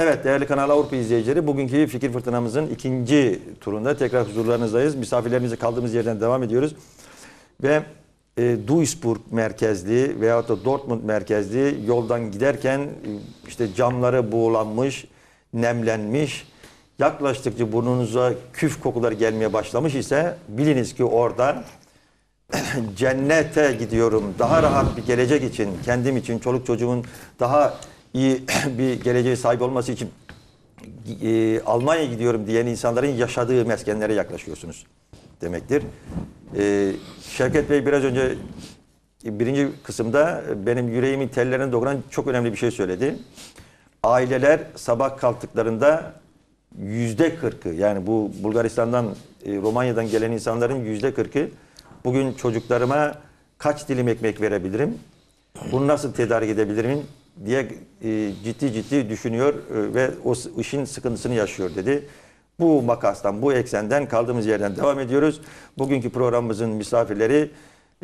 Evet değerli Kanal Avrupa izleyicileri bugünkü Fikir Fırtınamızın ikinci turunda tekrar huzurlarınızdayız. Misafirlerimize kaldığımız yerden devam ediyoruz. Ve e, Duisburg merkezli veyahut da Dortmund merkezli yoldan giderken e, işte camları buğulanmış, nemlenmiş, yaklaştıkça burnunuza küf kokuları gelmeye başlamış ise biliniz ki orada cennete gidiyorum. Daha rahat bir gelecek için, kendim için, çoluk çocuğumun daha iyi bir geleceğe sahip olması için e, Almanya'ya gidiyorum diyen insanların yaşadığı meskenlere yaklaşıyorsunuz demektir. E, Şevket Bey biraz önce birinci kısımda benim yüreğimin tellerine dokunan çok önemli bir şey söyledi. Aileler sabah kalktıklarında yüzde kırkı yani bu Bulgaristan'dan e, Romanya'dan gelen insanların yüzde kırkı bugün çocuklarıma kaç dilim ekmek verebilirim? Bunu nasıl tedarik edebilirim diye e, ciddi ciddi düşünüyor e, ve o işin sıkıntısını yaşıyor dedi. Bu makastan, bu eksenden kaldığımız yerden devam ediyoruz. Bugünkü programımızın misafirleri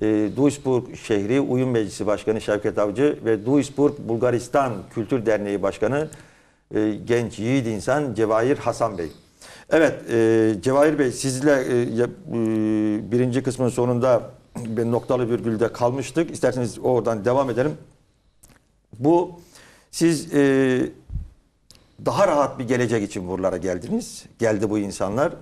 e, Duisburg Şehri Uyum Meclisi Başkanı Şevket Avcı ve Duisburg Bulgaristan Kültür Derneği Başkanı e, genç yiğit insan Cevahir Hasan Bey. Evet e, Cevahir Bey sizle e, e, birinci kısmın sonunda bir noktalı virgülde kalmıştık. İsterseniz oradan devam edelim. Bu siz e, daha rahat bir gelecek için buralara geldiniz. Geldi bu insanlar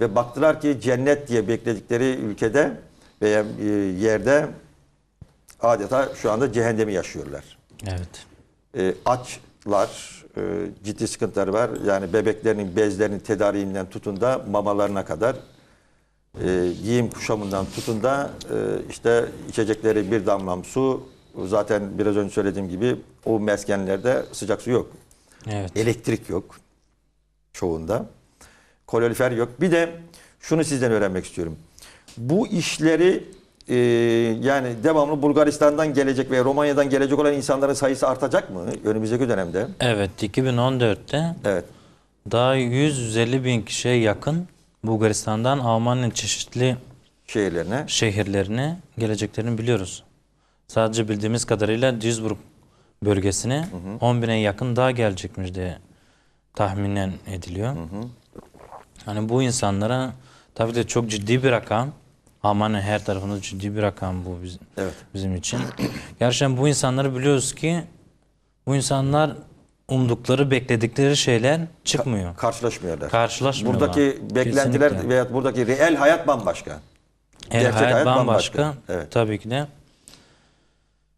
ve baktılar ki cennet diye bekledikleri ülkede veya e, yerde adeta şu anda cehennemi yaşıyorlar. Evet. E, açlar, e, ciddi sıkıntıları var. Yani bebeklerinin bezlerinin tedariğinden tutun da mamalarına kadar e, giyim kuşamından tutun da e, işte içecekleri bir damlam su zaten biraz önce söylediğim gibi o meskenlerde sıcak su yok. Evet. Elektrik yok çoğunda. Kalorifer yok. Bir de şunu sizden öğrenmek istiyorum. Bu işleri e, yani devamlı Bulgaristan'dan gelecek veya Romanya'dan gelecek olan insanların sayısı artacak mı önümüzdeki dönemde? Evet 2014'te Evet. daha 100-150 bin kişiye yakın Bulgaristan'dan Almanya'nın çeşitli Şehirlerine. şehirlerine geleceklerini biliyoruz. Sadece bildiğimiz kadarıyla Duisburg bölgesine 10 bine yakın daha gelecekmiş diye tahminen ediliyor. Hani bu insanlara tabii de çok ciddi bir rakam. Almanya her tarafında ciddi bir rakam bu bizim, Evet. bizim için. Gerçekten bu insanları biliyoruz ki bu insanlar umdukları, bekledikleri şeyler çıkmıyor. Karşılaşmıyorlar. Karşılaşmıyorlar. Buradaki beklentiler Kesinlikle. veya buradaki reel hayat bambaşka. Her Gerçek hayat, hayat bambaşka. bambaşka. Evet. Tabii ki de.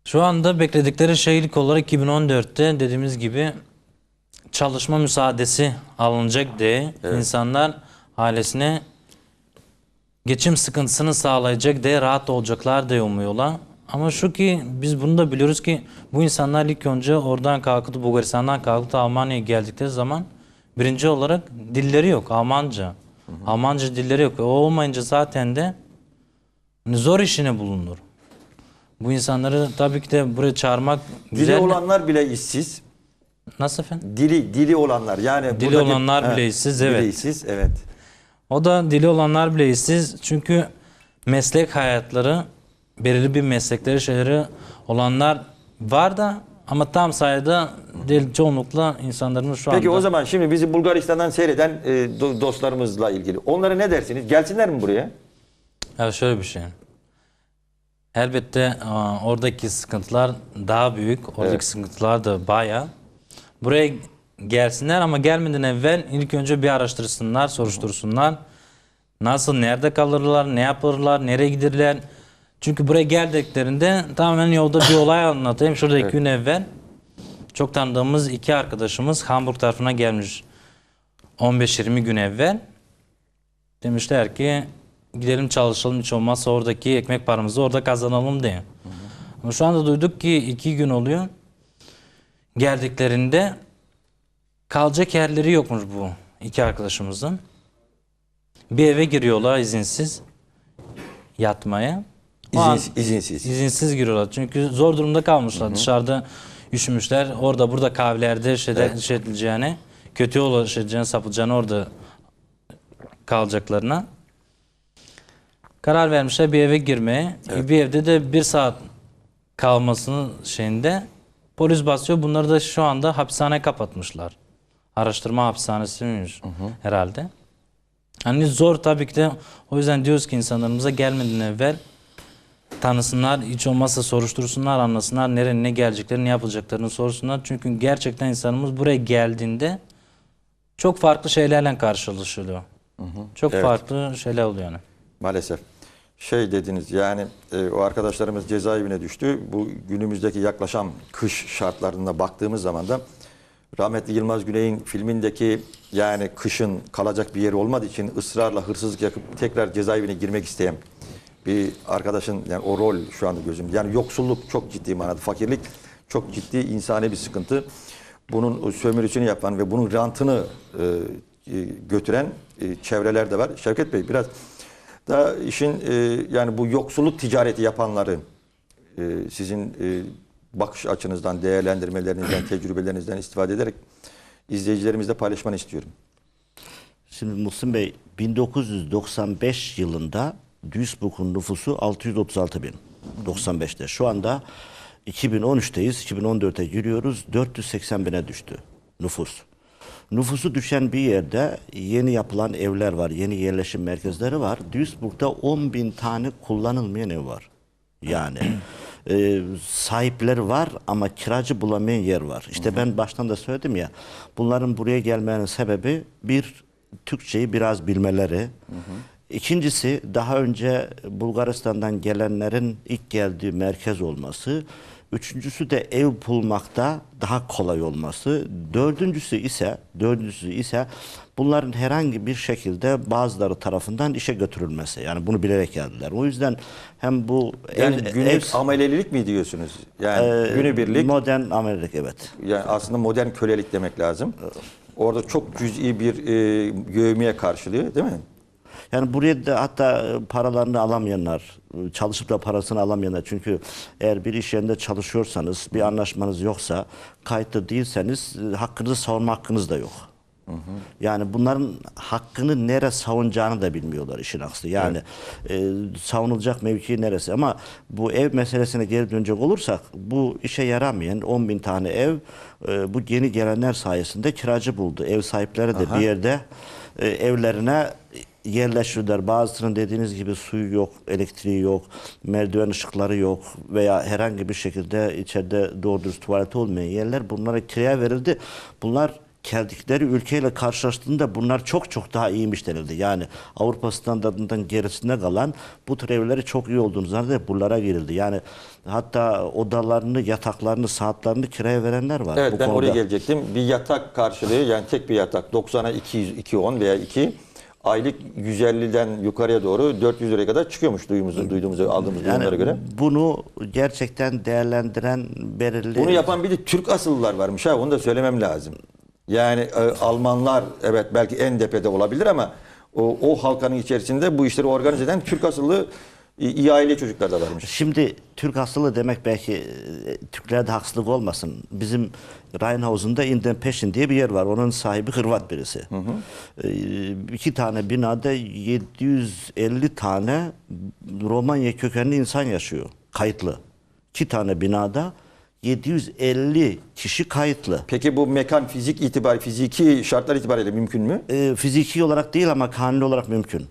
Şu anda bekledikleri şey ilk olarak 2014'te dediğimiz gibi çalışma müsaadesi alınacak diye insanlar ailesine geçim sıkıntısını sağlayacak diye rahat olacaklar diye umuyorlar. Ama şu ki biz bunu da biliyoruz ki bu insanlar ilk önce oradan kalkıp Bulgaristan'dan kalkıp Almanya'ya geldikleri zaman birinci olarak dilleri yok Almanca. Almanca dilleri yok. O olmayınca zaten de zor işine bulunur. Bu insanları tabii ki de buraya çağırmak Dili güzel. olanlar bile işsiz. Nasıl efendim? Dili dili olanlar yani Dili olanlar bile işsiz, dili evet. işsiz, evet. O da dili olanlar bile işsiz. Çünkü meslek hayatları, belirli bir meslekleri şeyleri olanlar var da ama tam sayıda değil çoğunlukla insanlarımız şu Peki anda. o zaman şimdi bizi Bulgaristan'dan seyreden e, do- dostlarımızla ilgili. Onlara ne dersiniz? Gelsinler mi buraya? Ya şöyle bir şey. Elbette aa, oradaki sıkıntılar daha büyük. Oradaki Evet. sıkıntılar da bayağı. Buraya gelsinler ama gelmeden evvel ilk önce bir araştırsınlar, soruştursunlar. Nasıl, nerede kalırlar, ne yaparlar, nereye giderler. Çünkü buraya geldiklerinde tamamen yolda bir olay anlatayım. Şurada iki gün evvel çok tanıdığımız iki arkadaşımız Hamburg tarafına gelmiş 15-20 gün evvel. Demişler ki gidelim çalışalım hiç olmazsa oradaki ekmek paramızı orada kazanalım diye. Ama şu anda duyduk ki iki gün oluyor. Geldiklerinde kalacak yerleri yokmuş bu iki arkadaşımızın. Bir eve giriyorlar izinsiz yatmaya. O İzin, izinsiz. izinsiz giriyorlar. Çünkü zor durumda kalmışlar. Dışarıda üşümüşler. Orada burada kahvelerde şeyde, şey edileceğine, kötü ulaşacağını, sapılacağını orada kalacaklarına. Karar vermişler bir eve girmeye. Bir evde de bir saat kalmasının şeyinde polis basıyor. Bunları da şu anda hapishaneye kapatmışlar. araştırma hapishanesiymiş herhalde. Hani zor tabii ki de o yüzden diyoruz ki insanlarımıza gelmeden evvel tanısınlar, hiç olmazsa soruştursunlar, anlasınlar nereye ne geleceklerini, ne yapılacaklarını sorsunlar. Çünkü gerçekten insanımız buraya geldiğinde çok farklı şeylerle karşılaşılıyor. Çok Evet. farklı şeyler oluyor yani. Maalesef. Şey dediniz yani e, o arkadaşlarımız cezaevine düştü. Bu günümüzdeki yaklaşan kış şartlarına baktığımız zaman da rahmetli Yılmaz Güney'in filmindeki yani kışın kalacak bir yeri olmadığı için ısrarla hırsızlık yapıp tekrar cezaevine girmek isteyen bir arkadaşın yani o rol şu anda gözümde. Yani yoksulluk çok ciddi manada fakirlik çok ciddi insani bir sıkıntı. Bunun sömürüsünü yapan ve bunun rantını e, e, götüren e, çevreler de var. Şevket Bey biraz da işin e, yani bu yoksulluk ticareti yapanları e, sizin e, bakış açınızdan, değerlendirmelerinizden, tecrübelerinizden istifade ederek izleyicilerimizle paylaşmanı istiyorum. Şimdi Muhsin Bey 1995 yılında Duisburg'un nüfusu 636 bin. 95'te. Şu anda 2013'teyiz. 2014'e giriyoruz. 480 bine düştü nüfus. Nüfusu düşen bir yerde yeni yapılan evler var. Yeni yerleşim merkezleri var. Duisburg'da 10 bin tane kullanılmayan ev var. Yani e, sahipleri var ama kiracı bulamayan yer var. İşte ben baştan da söyledim ya bunların buraya gelmenin sebebi bir Türkçeyi biraz bilmeleri. İkincisi daha önce Bulgaristan'dan gelenlerin ilk geldiği merkez olması. Üçüncüsü de ev bulmakta daha kolay olması. Dördüncüsü ise dördüncüsü ise bunların herhangi bir şekilde bazıları tarafından işe götürülmesi. Yani bunu bilerek geldiler. O yüzden hem bu Yani ev, günlük ev- amelelilik mi diyorsunuz? Yani e, günübirlik modern Amerika evet. yani aslında modern kölelik demek lazım. Orada çok cüz'i bir e, gövmeye karşılıyor değil mi? Yani buraya da hatta e, paralarını alamayanlar, e, çalışıp da parasını alamayanlar. Çünkü eğer bir iş yerinde çalışıyorsanız, bir anlaşmanız yoksa, kayıtlı değilseniz e, hakkınızı savunma hakkınız da yok. Yani bunların hakkını nere savunacağını da bilmiyorlar işin aslı. Yani e, savunulacak mevki neresi? Ama bu ev meselesine geri dönecek olursak bu işe yaramayan 10 bin tane ev e, bu yeni gelenler sayesinde kiracı buldu. Ev sahipleri de bir yerde e, evlerine yerleşirler. Bazısının dediğiniz gibi suyu yok, elektriği yok, merdiven ışıkları yok veya herhangi bir şekilde içeride doğru dürüst tuvalet olmayan yerler bunlara kiraya verildi. Bunlar geldikleri ülkeyle karşılaştığında bunlar çok çok daha iyiymiş denildi. Yani Avrupa standartından gerisinde kalan bu tür evleri çok iyi olduğunu zannedip buralara girildi. Yani hatta odalarını, yataklarını, saatlerini kiraya verenler var. Evet bu ben konuda. oraya gelecektim. Bir yatak karşılığı yani tek bir yatak 90'a 200 210 veya 2 aylık 150'den yukarıya doğru 400 liraya kadar çıkıyormuş duyduğumuzu duyduğumuzu aldığımız duyumlara göre. bunu gerçekten değerlendiren belirli Bunu yapan bir de Türk asıllılar varmış ha onu da söylemem lazım. Yani e, Almanlar evet belki en tepede olabilir ama o, o halkanın içerisinde bu işleri organize eden Türk asıllı iyi aile çocuklar da varmış. Şimdi Türk asıllı demek belki e, Türklerde haksızlık olmasın. Bizim Rheinhausen'da Inden Peşin diye bir yer var. Onun sahibi Hırvat birisi. E, iki tane binada 750 tane Romanya kökenli insan yaşıyor. Kayıtlı. İki tane binada 750 kişi kayıtlı. Peki bu mekan fizik itibari fiziki şartlar itibariyle mümkün mü? E, fiziki olarak değil ama kanuni olarak mümkün.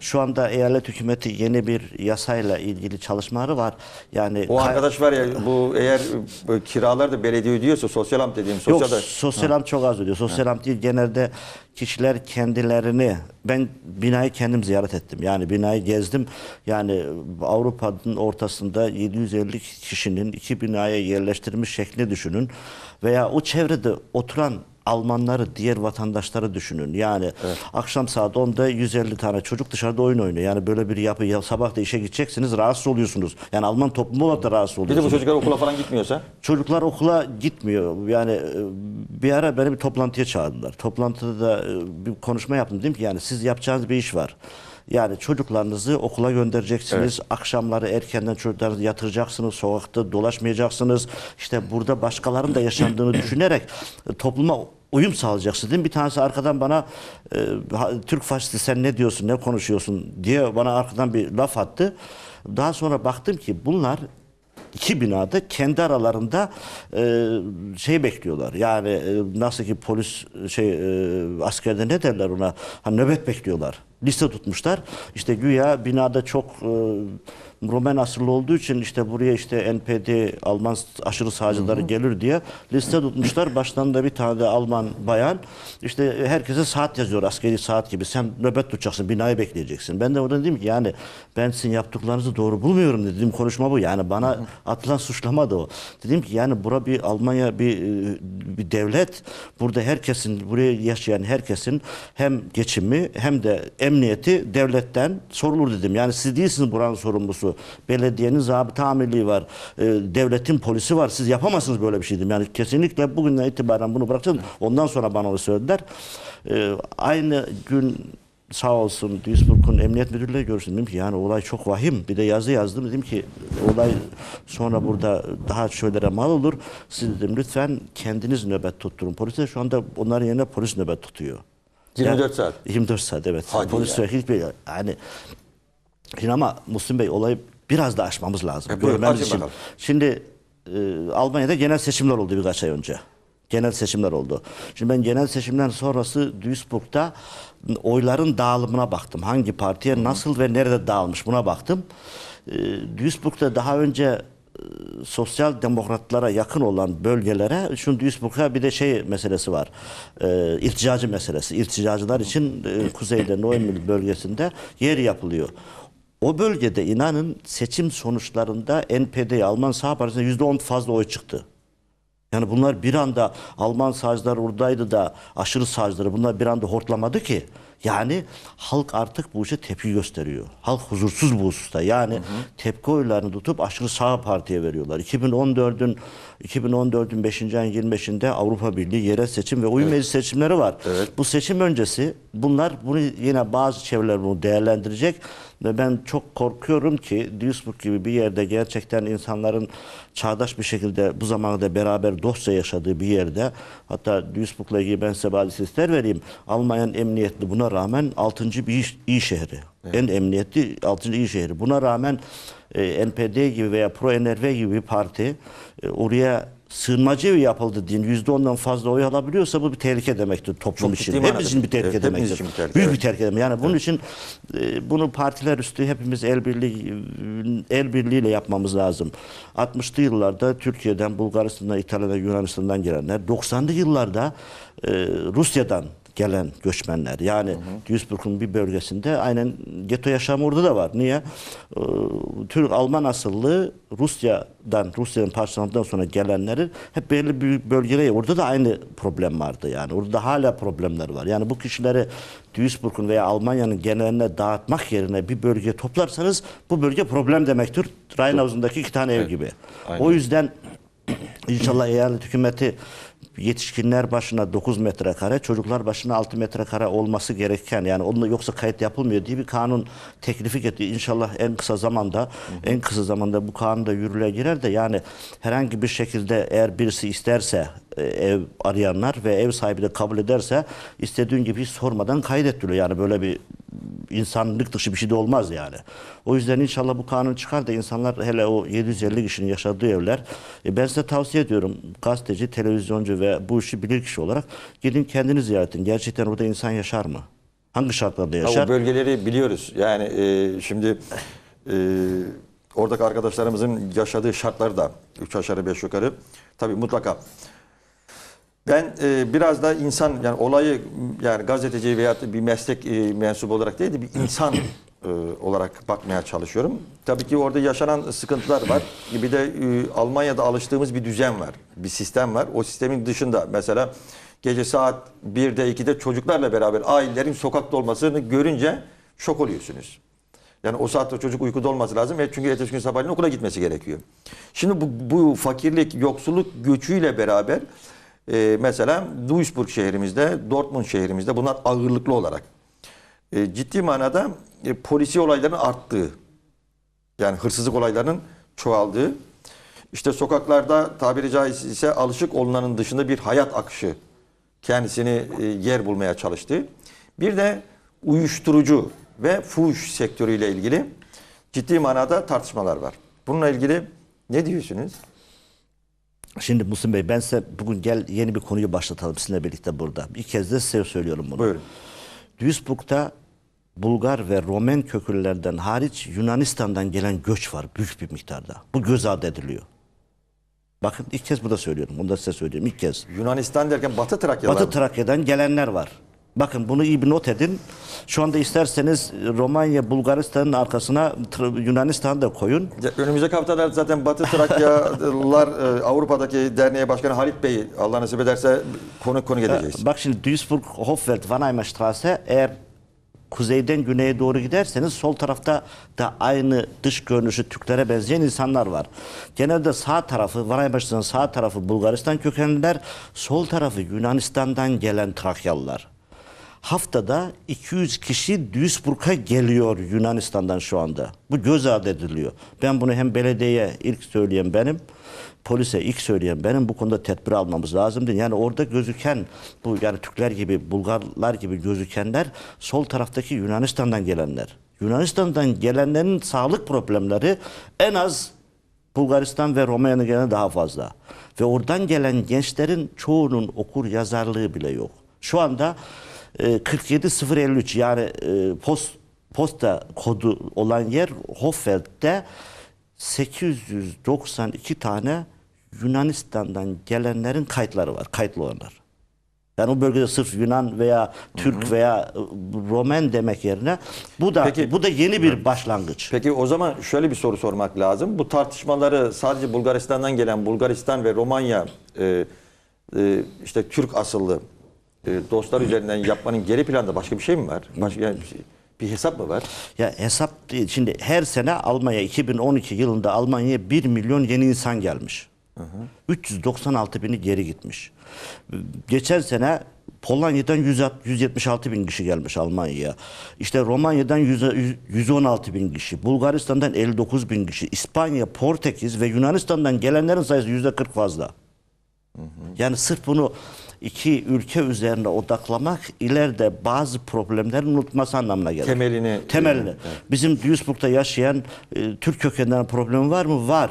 Şu anda eyalet hükümeti yeni bir yasayla ilgili çalışmaları var. Yani O arkadaş var ya bu eğer e, kiralar da belediye ödüyorsa sosyal am dediğim Yok sosyal da sosyal am çok az ödüyor. Sosyal am değil genelde kişiler kendilerini ben binayı kendim ziyaret ettim. Yani binayı gezdim. Yani Avrupa'nın ortasında 750 kişinin iki binaya yerleştirmiş şeklini düşünün. Veya o çevrede oturan Almanları, diğer vatandaşları düşünün. Yani akşam saat 10'da 150 tane çocuk dışarıda oyun oynuyor. Yani böyle bir yapı ya sabah da işe gideceksiniz rahatsız oluyorsunuz. Yani Alman toplumu olarak da rahatsız bir de bu oluyorsunuz. çocuklar okula falan gitmiyorsa Çocuklar okula gitmiyor. Yani e, bir ara beni bir toplantıya çağırdılar. Toplantıda da e, bir konuşma yaptım. Dedim ki yani siz yapacağınız bir iş var. Yani çocuklarınızı okula göndereceksiniz. Akşamları erkenden çocuklarınızı yatıracaksınız. Sokakta dolaşmayacaksınız. İşte burada başkalarının da yaşandığını düşünerek e, topluma uyum sağlayacaksınız. Değil mi? Bir tanesi arkadan bana e, ha- Türk faşisti sen ne diyorsun, ne konuşuyorsun diye bana arkadan bir laf attı. Daha sonra baktım ki bunlar iki binada kendi aralarında e, şey bekliyorlar. Yani e, nasıl ki polis şey e, askerde ne derler ona? Ha, nöbet bekliyorlar. Liste tutmuşlar. İşte güya binada çok e, Roman asıllı olduğu için işte buraya işte NPD Alman aşırı sağcıları gelir diye liste tutmuşlar. Başlarında bir tane de Alman bayan işte herkese saat yazıyor askeri saat gibi. Sen nöbet tutacaksın binayı bekleyeceksin. Ben de orada dedim ki yani ben sizin yaptıklarınızı doğru bulmuyorum dedim. Konuşma bu yani bana atılan suçlama da o. Dedim ki yani bura bir Almanya bir, e, bir devlet. Burada herkesin buraya yaşayan herkesin hem geçimi hem de emniyeti devletten sorulur dedim. Yani siz değilsiniz buranın sorumlusu. Belediyenin zabıta amirliği var. e, devletin polisi var. Siz yapamazsınız böyle bir şey dedim. Yani kesinlikle bugünden itibaren bunu bırakacaksınız. Ondan sonra bana onu söylediler. E, aynı gün sağ olsun Duisburg'un emniyet müdürüyle görüştüm. Dedim ki yani olay çok vahim. Bir de yazı yazdım. Dedim ki olay sonra burada daha şöylere mal olur. Siz dedim lütfen kendiniz nöbet tutturun. Polis de şu anda onların yerine polis nöbet tutuyor. 24 saat. 24 saat evet. Hadi Polis ya. sürekli hiçbir yani Şimdi ama Müslüm Bey olayı biraz da aşmamız lazım. E, Görmemiz için. bakalım. Şimdi e, Almanya'da genel seçimler oldu birkaç ay önce. Genel seçimler oldu. Şimdi ben genel seçimden sonrası Duisburg'da oyların dağılımına baktım. Hangi partiye nasıl ve nerede dağılmış buna baktım. E, Duisburg'da daha önce sosyal demokratlara yakın olan bölgelere şu Duisburg'a bir de şey meselesi var. E, irticacı meselesi. İrticacılar için e, kuzeyde Neumünster bölgesinde yer yapılıyor. O bölgede inanın seçim sonuçlarında NPD Alman Sağ Partisi'ne %10 fazla oy çıktı. Yani bunlar bir anda Alman sağcılar oradaydı da aşırı sağcıları bunlar bir anda hortlamadı ki. Yani halk artık bu işe tepki gösteriyor. Halk huzursuz bu hususta. Yani tepki oylarını tutup aşırı sağ partiye veriyorlar. 2014'ün 2014'ün 5. ayın 25'inde Avrupa Birliği yerel seçim ve uyum meclis seçimleri var. Bu seçim öncesi bunlar bunu yine bazı çevreler bunu değerlendirecek ve ben çok korkuyorum ki Duisburg gibi bir yerde gerçekten insanların çağdaş bir şekilde bu zamanda beraber dostça yaşadığı bir yerde hatta Duisburg'la ilgili ben size bazı istatistikler vereyim. Almanya'nın emniyetli buna rağmen 6. bir iyi, iyi şehri. En emniyetli 6. iyi şehri. Buna rağmen e, NPD gibi veya Pro NRV gibi bir parti e, oraya sığınmacı yapıldı diye %10'dan fazla oy alabiliyorsa bu bir tehlike demektir toplum Çok için. Hepimiz için bir tehlike Evet, demektir. için bir tehlike, Büyük evet. bir terk edemem. Yani bunun için e, bunu partiler üstü hepimiz el birliği el birliğiyle yapmamız lazım. 60'lı yıllarda Türkiye'den, Bulgaristan'dan, İtalya'dan, Yunanistan'dan gelenler, 90'lı yıllarda e, Rusya'dan gelen göçmenler. Yani Duisburg'un bir bölgesinde aynen geto yaşamı orada da var. Niye? Ee, Türk Alman asıllı Rusya'dan Rusya'nın parçalandıktan sonra gelenleri hep belli bir bölgelere orada da aynı problem vardı yani. Orada da hala problemler var. Yani bu kişileri Duisburg'un veya Almanya'nın geneline dağıtmak yerine bir bölgeye toplarsanız bu bölge problem demektir. Rheinhausen'daki iki tane ev gibi. O yüzden İnşallah eyalet hükümeti yetişkinler başına 9 metrekare, çocuklar başına 6 metrekare olması gereken yani onunla yoksa kayıt yapılmıyor diye bir kanun teklifi getiriyor. İnşallah en kısa zamanda en kısa zamanda bu kanun da yürürlüğe girer de yani herhangi bir şekilde eğer birisi isterse ev arayanlar ve ev sahibi de kabul ederse istediğin gibi hiç sormadan kaydettiriyor. Yani böyle bir insanlık dışı bir şey de olmaz yani. O yüzden inşallah bu kanun çıkar da insanlar hele o 750 kişinin yaşadığı evler e, ben size tavsiye ediyorum gazeteci, televizyoncu ve bu işi bilir kişi olarak gidin kendiniz ziyaret edin. Gerçekten orada insan yaşar mı? Hangi şartlarda yaşar? o bölgeleri biliyoruz. Yani e, şimdi e, oradaki arkadaşlarımızın yaşadığı şartları da üç aşağı beş yukarı tabii mutlaka. Ben e, biraz da insan yani olayı yani gazeteci veya bir meslek e, mensubu olarak değil de bir insan e, olarak bakmaya çalışıyorum. Tabii ki orada yaşanan sıkıntılar var. Bir de e, Almanya'da alıştığımız bir düzen var. Bir sistem var. O sistemin dışında mesela gece saat 1'de 2'de çocuklarla beraber ailelerin sokakta olmasını görünce şok oluyorsunuz. Yani o saatte çocuk uykuda olması lazım ve çünkü ertesi gün sabahleyin okula gitmesi gerekiyor. Şimdi bu, bu fakirlik, yoksulluk göçüyle beraber e, mesela Duisburg şehrimizde, Dortmund şehrimizde bunlar ağırlıklı olarak e, ciddi manada e, polisi olayların arttığı, yani hırsızlık olaylarının çoğaldığı, işte sokaklarda tabiri caizse alışık olunanın dışında bir hayat akışı kendisini e, yer bulmaya çalıştığı. Bir de uyuşturucu ve fuhuş sektörüyle ilgili ciddi manada tartışmalar var. Bununla ilgili Ne diyorsunuz? Şimdi Muhsin Bey ben size bugün gel yeni bir konuyu başlatalım sizinle birlikte burada. Bir kez de size söylüyorum bunu. Buyurun. Duisburg'da Bulgar ve Romen köküllerden hariç Yunanistan'dan gelen göç var büyük bir miktarda. Bu göz ardı ediliyor. Bakın ilk kez burada söylüyorum. Bunu da size söylüyorum ilk kez. Yunanistan derken Batı Trakyalar Batı? Trakya'dan gelenler var. Bakın bunu iyi bir not edin. Şu anda isterseniz Romanya, Bulgaristan'ın arkasına Yunanistan'ı da koyun. Önümüzdeki haftalarda zaten Batı Trakyalılar e, Avrupa'daki derneğe başkanı Halit Bey Allah nasip ederse konu konu edeceğiz. Bak şimdi Duisburg, Hofwelt, Vanheimer Straße eğer kuzeyden güneye doğru giderseniz sol tarafta da aynı dış görünüşü Türklere benzeyen insanlar var. Genelde sağ tarafı, Straße'nin sağ tarafı Bulgaristan kökenliler, sol tarafı Yunanistan'dan gelen Trakyalılar. Haftada 200 kişi Duisburg'a geliyor Yunanistan'dan şu anda. Bu göz ardı ediliyor. Ben bunu hem belediyeye ilk söyleyen benim, polise ilk söyleyen benim bu konuda tedbir almamız lazımdı. Yani orada gözüken bu yani Türkler gibi, Bulgarlar gibi gözükenler sol taraftaki Yunanistan'dan gelenler. Yunanistan'dan gelenlerin sağlık problemleri en az Bulgaristan ve Romanya'nın gelen daha fazla. Ve oradan gelen gençlerin çoğunun okur yazarlığı bile yok. Şu anda 47053 yani e, post, posta kodu olan yer Hoffeld'de 892 tane Yunanistan'dan gelenlerin kayıtları var. Kayıtlı olanlar. Yani o bölgede sırf Yunan veya Türk veya e, Romen demek yerine bu da Peki- bu da yeni bir başlangıç. Peki o zaman şöyle bir soru sormak lazım. Bu tartışmaları sadece Bulgaristan'dan gelen Bulgaristan ve Romanya e, e, işte Türk asıllı e, dostlar üzerinden yapmanın geri planda başka bir şey mi var? Başka yani bir, şey- bir hesap mı var? Ya hesap. Şimdi her sene Almanya 2012 yılında Almanya'ya 1 milyon yeni insan gelmiş. 396 bini geri gitmiş. Geçen sene Polonya'dan 100 176 bin kişi gelmiş Almanya'ya. İşte Romanya'dan 100 116 bin kişi. Bulgaristan'dan 59 bin kişi. İspanya, Portekiz ve Yunanistan'dan gelenlerin sayısı yüzde 40 fazla. Yani sırf bunu iki ülke üzerine odaklamak ileride bazı problemlerin unutması anlamına gelir. Temelini- Temelini. Bizim Duisburg'da yaşayan e, Türk kökenlenen problemi var mı? Var.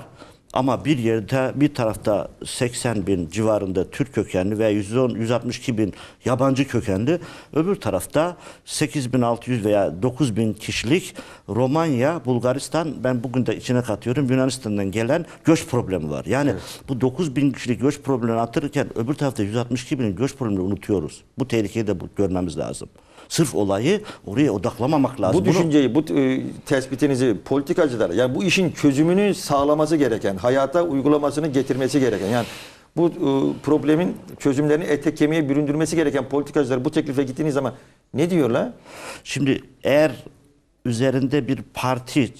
Ama bir yerde bir tarafta 80 bin civarında Türk kökenli veya 110, 162 bin yabancı kökenli öbür tarafta 8600 veya 9000 kişilik Romanya, Bulgaristan ben bugün de içine katıyorum Yunanistan'dan gelen göç problemi var. Yani bu 9000 kişilik göç problemini atırırken öbür tarafta 162 binin göç problemini unutuyoruz. Bu tehlikeyi de görmemiz lazım. Sırf olayı oraya odaklamamak lazım. Bu düşünceyi, bu e, tespitinizi politikacılar, yani bu işin çözümünü sağlaması gereken, hayata uygulamasını getirmesi gereken, yani bu e, problemin çözümlerini ete kemiğe büründürmesi gereken politikacılar bu teklife gittiğiniz zaman ne diyorlar? Şimdi eğer üzerinde bir parti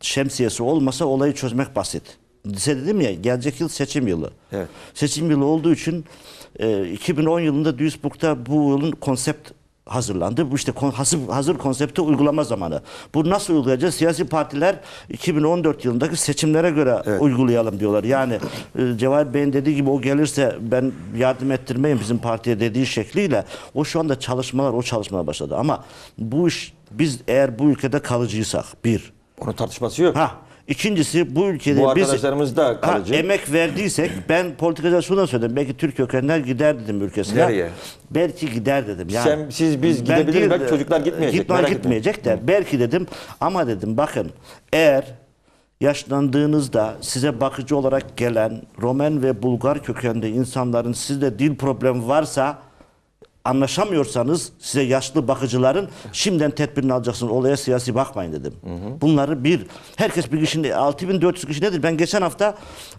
şemsiyesi olmasa olayı çözmek basit. Size dedim ya gelecek yıl seçim yılı. Evet. Seçim yılı olduğu için e, 2010 yılında Duisburg'da bu yılın konsept hazırlandı. Bu işte hazır, hazır konsepti uygulama zamanı. Bu nasıl uygulayacağız? Siyasi partiler 2014 yılındaki seçimlere göre uygulayalım diyorlar. Yani e, Cevahir Bey'in dediği gibi o gelirse ben yardım ettirmeyin bizim partiye dediği şekliyle o şu anda çalışmalar o çalışmaya başladı. Ama bu iş biz eğer bu ülkede kalıcıysak bir. Onun tartışması yok. Ha İkincisi bu ülkede Bu biz arkadaşlarımız da ha, kalıcı. emek verdiysek ben politikacılar şunu söyledim. Belki Türk kökenler gider dedim ülkesine. Nereye? Belki gider dedim. Yani, Sen- siz, biz değil, Belki çocuklar gitmeyecek, Gitme, gitmeyecek de belki dedim ama dedim bakın eğer yaşlandığınızda size bakıcı olarak gelen Romen ve Bulgar kökenli insanların sizde dil problemi varsa anlaşamıyorsanız size yaşlı bakıcıların şimdiden tedbirini alacaksınız. Olaya siyasi bakmayın dedim. Bunları bir, herkes bir kişinin 6400 kişi nedir? Ben geçen hafta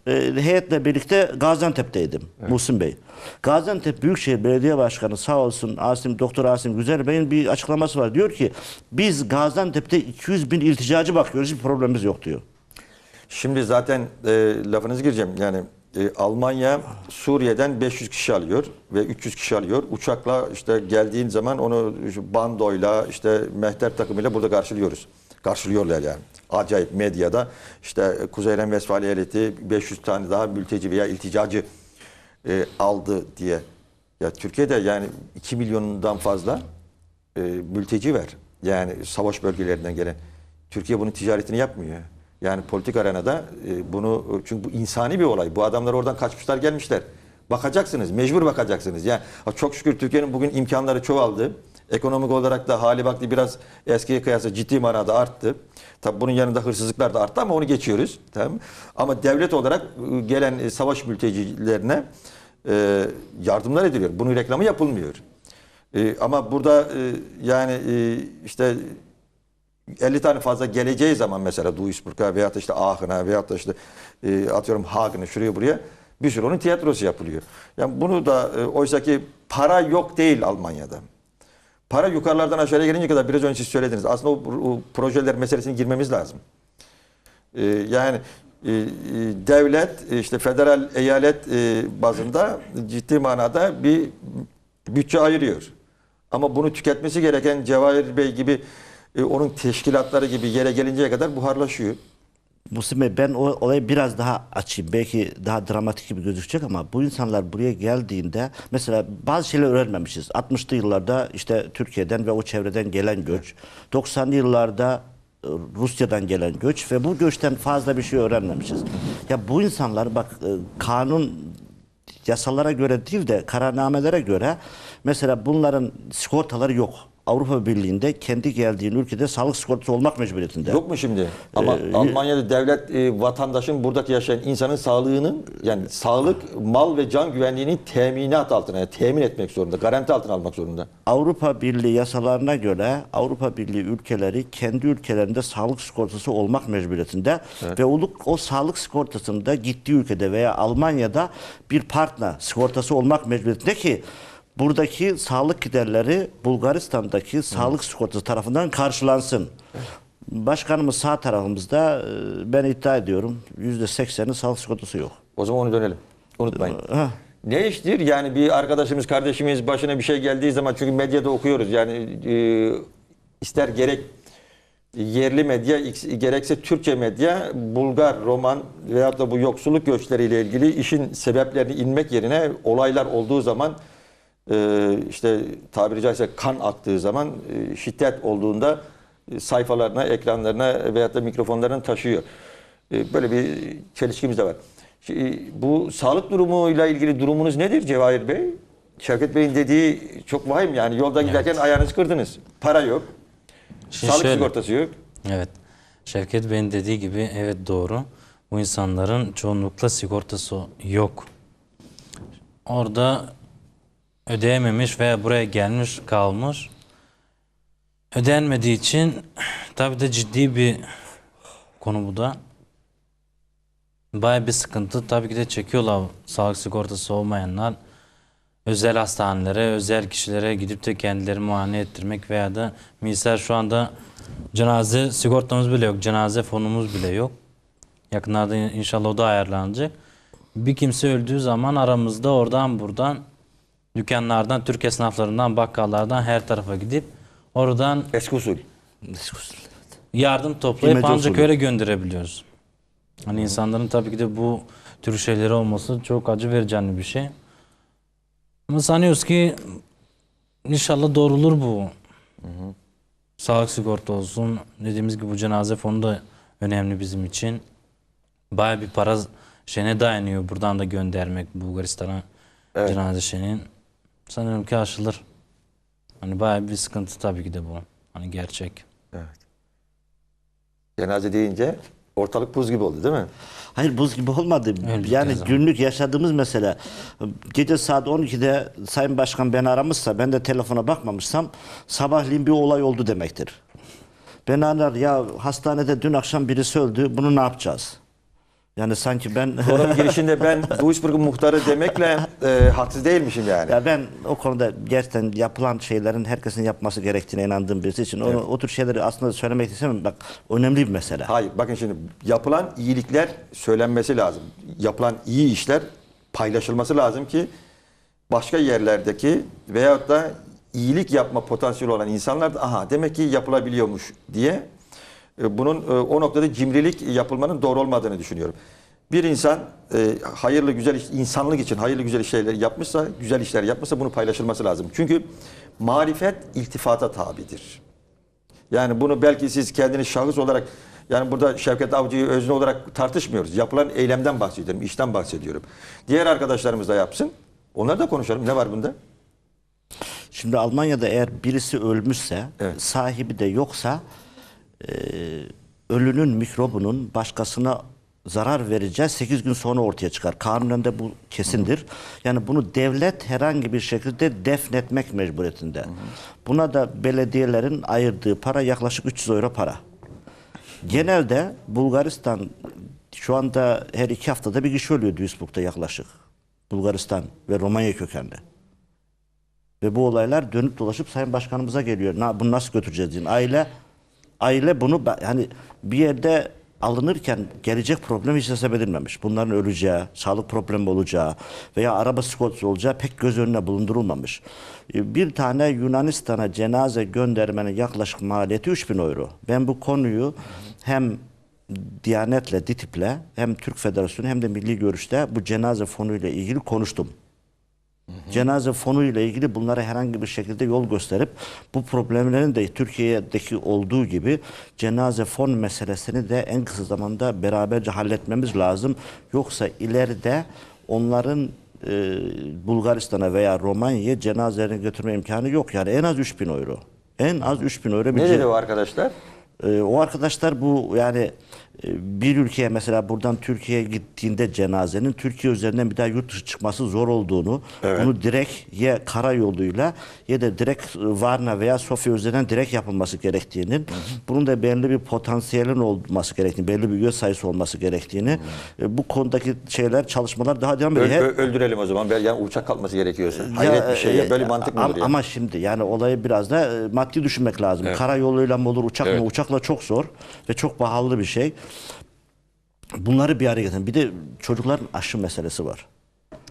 e, heyetle birlikte Gaziantep'teydim Muhsin Bey. Gaziantep Büyükşehir Belediye Başkanı sağ olsun Asim, Doktor Asim Güzel Bey'in bir açıklaması var. Diyor ki biz Gaziantep'te 200 bin ilticacı bakıyoruz. Hiç problemimiz yok diyor. Şimdi zaten e, lafınızı gireceğim. Yani e, Almanya Suriye'den 500 kişi alıyor ve 300 kişi alıyor. Uçakla işte geldiğin zaman onu bandoyla işte mehter takımıyla burada karşılıyoruz. Karşılıyorlar yani. Acayip medyada işte Kuzey Renvesfalya eyaleti 500 tane daha mülteci veya ilticacı e, aldı diye. Ya Türkiye'de yani 2 milyondan fazla e, mülteci var. Yani savaş bölgelerinden gelen. Türkiye bunun ticaretini yapmıyor. Yani politik arenada e, bunu çünkü bu insani bir olay. Bu adamlar oradan kaçmışlar gelmişler. Bakacaksınız, mecbur bakacaksınız. Yani çok şükür Türkiye'nin bugün imkanları çoğaldı. Ekonomik olarak da hali vakti biraz eskiye kıyasla ciddi manada arttı. Tabii bunun yanında hırsızlıklar da arttı ama onu geçiyoruz. Tamam. Ama devlet olarak e, gelen e, savaş mültecilerine yardımlar ediliyor. Bunun reklamı yapılmıyor. Ama burada yani işte 50 tane fazla geleceği zaman mesela Duisburg'a veyahut işte Aachen'a veyahut işte e, atıyorum Hagen'a şuraya buraya bir sürü onun tiyatrosu yapılıyor. Yani bunu da e, oysa ki para yok değil Almanya'da. Para yukarılardan aşağıya gelince kadar biraz önce siz söylediniz. Aslında o, o projeler meselesine girmemiz lazım. E, yani e, e, devlet e, işte federal eyalet e, bazında ciddi manada bir bütçe ayırıyor. Ama bunu tüketmesi gereken Cevahir Bey gibi e, onun teşkilatları gibi yere gelinceye kadar buharlaşıyor. Musim Bey ben o olayı biraz daha açayım. Belki daha dramatik gibi gözükecek ama bu insanlar buraya geldiğinde mesela bazı şeyler öğrenmemişiz. 60'lı yıllarda işte Türkiye'den ve o çevreden gelen göç. 90'lı yıllarda e, Rusya'dan gelen göç ve bu göçten fazla bir şey öğrenmemişiz. Ya bu insanlar bak e, kanun yasalara göre değil de kararnamelere göre mesela bunların sigortaları yok. Avrupa Birliği'nde kendi geldiğin ülkede sağlık sigortası olmak mecburiyetinde. Yok mu şimdi? Ama Almanya'da devlet e, vatandaşın buradaki yaşayan insanın sağlığının yani sağlık, mal ve can güvenliğini teminat altına yani temin etmek zorunda, garanti altına almak zorunda. Avrupa Birliği yasalarına göre Avrupa Birliği ülkeleri kendi ülkelerinde sağlık sigortası olmak mecburiyetinde ve o, o sağlık sigortasında gittiği ülkede veya Almanya'da bir partner sigortası olmak mecburiyetinde ki buradaki sağlık giderleri Bulgaristan'daki sağlık sigortası tarafından karşılansın. Başkanımız sağ tarafımızda e, ben iddia ediyorum %80'in sağlık sigortası yok. O zaman onu dönelim. Unutmayın. Heh. Ne iştir? Yani bir arkadaşımız, kardeşimiz başına bir şey geldiği zaman çünkü medyada okuyoruz. Yani e, ister gerek yerli medya gerekse Türkçe medya Bulgar roman veyahut da bu yoksulluk göçleriyle ilgili işin sebeplerini inmek yerine olaylar olduğu zaman e, işte tabiri caizse kan aktığı zaman e, şiddet olduğunda e, sayfalarına, ekranlarına veyahut da mikrofonlarını taşıyor. E, Böyle bir çelişkimiz de var. Bu sağlık durumuyla ilgili durumunuz nedir Cevahir Bey? Şevket Bey'in dediği çok vahim yani yolda giderken ayağınızı kırdınız. Para yok. Şimdi sağlık şöyle. sigortası yok. Evet. Şevket Bey'in dediği gibi evet doğru. Bu insanların çoğunlukla sigortası yok. Orada ödeyememiş veya buraya gelmiş kalmış. Ödenmediği için tabii de ciddi bir konu bu da. Baya bir sıkıntı tabii ki de çekiyorlar sağlık sigortası olmayanlar. Özel hastanelere, özel kişilere gidip de kendileri muayene ettirmek veya da misal şu anda cenaze sigortamız bile yok, cenaze fonumuz bile yok. Yakınlarda inşallah o da ayarlanacak. Bir kimse öldüğü zaman aramızda oradan buradan dükkanlardan, Türk esnaflarından, bakkallardan her tarafa gidip oradan Eski usul. yardım toplayıp İmece ancak usulü. öyle gönderebiliyoruz. Hani insanların tabii ki de bu tür şeyleri olması çok acı verici bir şey. Ama sanıyoruz ki inşallah doğrulur bu. Sağlık sigorta olsun. Dediğimiz gibi bu cenaze fonu da önemli bizim için. Baya bir para şeyine dayanıyor. Buradan da göndermek Bulgaristan'a cenaze şeyinin. Sanıyorum ki aşılır. Hani baya bir sıkıntı tabii ki de bu. Hani gerçek. Evet. Cenaze deyince ortalık buz gibi oldu değil mi? Hayır buz gibi olmadı. Öldükleri yani zaman. günlük yaşadığımız mesele. Gece saat 12'de Sayın Başkan beni aramışsa ben de telefona bakmamışsam sabahleyin bir olay oldu demektir. Beni arar ya hastanede dün akşam birisi öldü bunu ne yapacağız? Yani sanki ben Programın girişinde ben Duisburg'un muhtarı demekle e, haksız değilmişim yani. ya ben o konuda gerçekten yapılan şeylerin herkesin yapması gerektiğine inandığım birisi için onu, o tür şeyleri aslında söylemek istemem. Bak önemli bir mesele. Hayır bakın şimdi yapılan iyilikler söylenmesi lazım. Yapılan iyi işler paylaşılması lazım ki başka yerlerdeki veyahut da iyilik yapma potansiyeli olan insanlar da aha demek ki yapılabiliyormuş diye bunun e, o noktada cimrilik yapılmanın doğru olmadığını düşünüyorum. Bir insan e, hayırlı güzel iş, insanlık için hayırlı güzel işler yapmışsa, güzel işler yapmışsa bunu paylaşılması lazım. Çünkü marifet iltifata tabidir. Yani bunu belki siz kendiniz şahıs olarak Yani burada Şevket Avcı'yı özne olarak tartışmıyoruz. Yapılan eylemden bahsediyorum, işten bahsediyorum. Diğer arkadaşlarımız da yapsın. Onlar da konuşalım. Ne var bunda? Şimdi Almanya'da eğer birisi ölmüşse, Evet. sahibi de yoksa e, ölünün mikrobunun başkasına zarar vereceği 8 gün sonra ortaya çıkar. Kanunen de bu kesindir. Yani bunu devlet herhangi bir şekilde defnetmek mecburiyetinde. Buna da belediyelerin ayırdığı para yaklaşık 300 euro para. Genelde Bulgaristan şu anda her iki haftada bir kişi ölüyor Duisburg'da yaklaşık. Bulgaristan ve Romanya kökenli. Ve bu olaylar dönüp dolaşıp Sayın Başkanımıza geliyor. Na, bunu nasıl götüreceğiz. Aile aile bunu hani bir yerde alınırken gelecek problem hiç hesap edilmemiş. Bunların öleceği, sağlık problemi olacağı veya araba sigortası olacağı pek göz önüne bulundurulmamış. E, Bir tane Yunanistan'a cenaze göndermenin yaklaşık maliyeti 3000 euro. Ben bu konuyu hem Diyanet'le, DİTİB'le hem Türk Federasyonu hem de Milli Görüş'te bu cenaze fonuyla ilgili konuştum. Cenaze fonu ile ilgili bunlara herhangi bir şekilde yol gösterip bu problemlerin de Türkiye'deki olduğu gibi cenaze fon meselesini de en kısa zamanda beraberce halletmemiz lazım. Yoksa ileride onların e, Bulgaristan'a veya Romanya'ya cenazelerini götürme imkanı yok. Yani en az 3000 euro. En az 3000 euro bir Ne dedi o arkadaşlar? ee, o arkadaşlar bu yani e, bir ülkeye mesela buradan Türkiye'ye gittiğinde cenazenin Türkiye üzerinden bir daha yurt dışı çıkması zor olduğunu, Evet. bunu direkt ya karayoluyla ya da direkt e, Varna veya Sofya üzerinden direkt yapılması gerektiğinin, bunun da belli bir potansiyelin olması gerektiğini, belli bir üye sayısı olması gerektiğini, e, bu konudaki şeyler, çalışmalar daha devam ediyor. Öl- öldürelim o zaman. Yani uçak kalkması gerekiyorsa. Hayret bir şey ya. e, Böyle mantık mı ama, ya? ama şimdi yani olayı biraz da e, maddi düşünmek lazım. Karayoluyla mı olur, uçak Evet. mı? Uçakla çok zor ve çok pahalı bir şey. Bunları bir araya getirin. Bir de çocukların aşı meselesi var.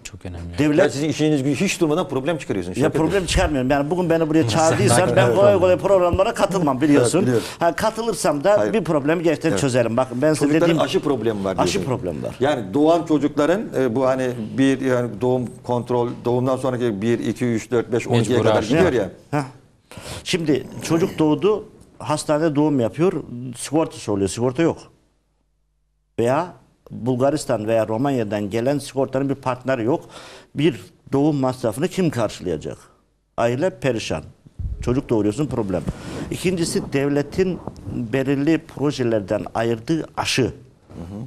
Çok önemli. Ya Devlet sizin işiniz hiç durmadan problem çıkarıyorsun. ya problem çıkarmıyorum. Yani bugün beni buraya çağırdıysan ben kolay kolay programlara katılmam biliyorsun. Evet, ha, katılırsam da Hayır. bir problemi gerçekten çözerim. Bakın ben size dediğim aşı problemi var. Aşı problemi var. Yani doğan çocukların e, bu hani bir yani doğum kontrol doğumdan sonraki 1 2 3 4 5 12'ye Mecburi kadar aşı. gidiyor ya. Heh. Şimdi çocuk doğdu, hastanede doğum yapıyor, sigortası oluyor, sigorta yok. Veya Bulgaristan veya Romanya'dan gelen sigortanın bir partneri yok. Bir doğum masrafını kim karşılayacak? Aile perişan. Çocuk doğuruyorsun problem. İkincisi devletin belirli projelerden ayırdığı aşı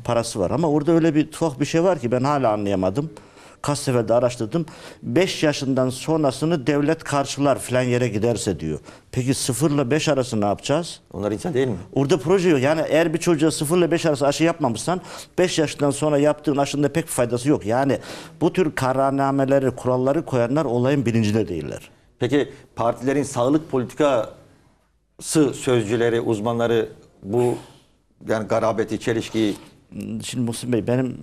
parası var. Ama orada öyle bir tuhaf bir şey var ki ben hala anlayamadım. Kaç sefer de araştırdım. 5 yaşından sonrasını devlet karşılar filan yere giderse diyor. Peki 0 ile 5 arası ne yapacağız? Onlar insan değil mi? Orada proje yok. Yani eğer bir çocuğa 0 ile 5 arası aşı yapmamışsan 5 yaşından sonra yaptığın aşının da pek bir faydası yok. Yani bu tür kararnameleri, kuralları koyanlar olayın bilincinde değiller. Peki partilerin sağlık politikası sözcüleri, uzmanları bu yani garabeti, çelişkiyi Şimdi Muhsin Bey benim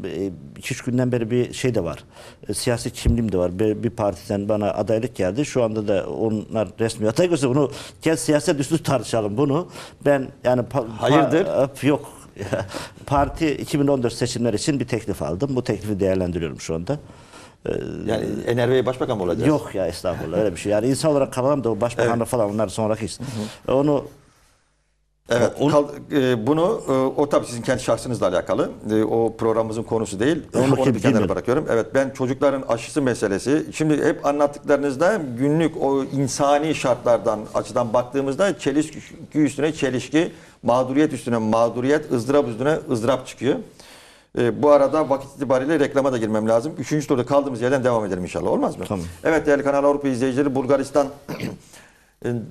2-3 günden beri bir şey de var. E, siyasi kimliğim de var. Bir, bir partiden bana adaylık geldi. Şu anda da onlar resmi aday göster. Bunu gel siyaset üstü tartışalım bunu. Ben yani Hayırdır? yok. Parti 2014 seçimler için bir teklif aldım. Bu teklifi değerlendiriyorum şu anda. yani Enerve'ye başbakan mı olacağız? Yok ya estağfurullah öyle bir şey. Yani insan olarak kalalım da o başbakanlık falan onlar sonraki iş. Onu Evet. kal- e, bunu e, o tabii sizin kendi şahsınızla alakalı. E, o programımızın konusu değil. Onu Onu, kim bir kenara bırakıyorum. Evet ben çocukların aşısı meselesi. Şimdi hep anlattıklarınızda günlük o insani şartlardan açıdan baktığımızda çelişki üstüne çelişki, mağduriyet üstüne mağduriyet, ızdırap üstüne ızdırap çıkıyor. E, bu arada vakit itibariyle reklama da girmem lazım. Üçüncü turda kaldığımız yerden devam edelim inşallah. Olmaz mı? Tamam. Evet değerli Kanal Avrupa izleyicileri Bulgaristan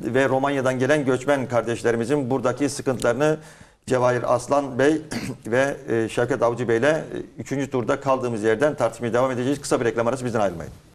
ve Romanya'dan gelen göçmen kardeşlerimizin buradaki sıkıntılarını Cevahir Aslan Bey ve e, Şevket Avcı Bey ile 3. turda kaldığımız yerden tartışmaya devam edeceğiz. Kısa bir reklam arası bizden ayrılmayın.